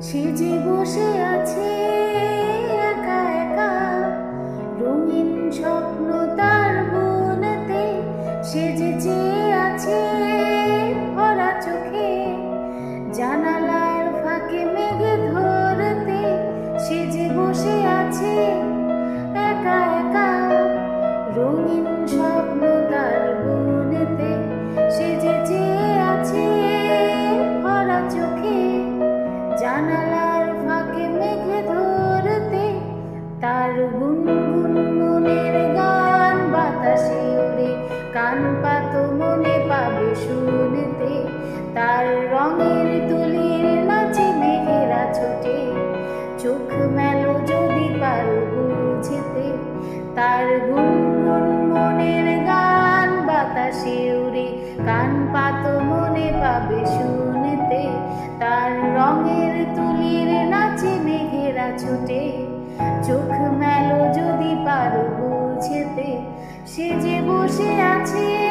সে যে বসে আছে একা একা, রঙিন স্বপ্ন তার বনেতে সে যে চেয়ে আছে ভরা চোখে, জানালার ফাঁকে মেঘে ধরতে, সে যে বসে আছে একা একা, রঙিন স্বপ্ন আমাকে মেঘে ধরতে, তার গুনগুন মনের গান বাতাসে উড়ে, কান পাত মনে পাবে শুনতে, তার রঙের তুলির নাচে মেঘেরা ছোটে, চোখ মেলো যদি পারো বুঝতে, তার গুনগুন মনের গান বাতাসে উড়ে, কান পাত মনে পাবে শুনে ছোটে চোখ মেলো যদি পারো বুঝেতে। সে যে বসে আছে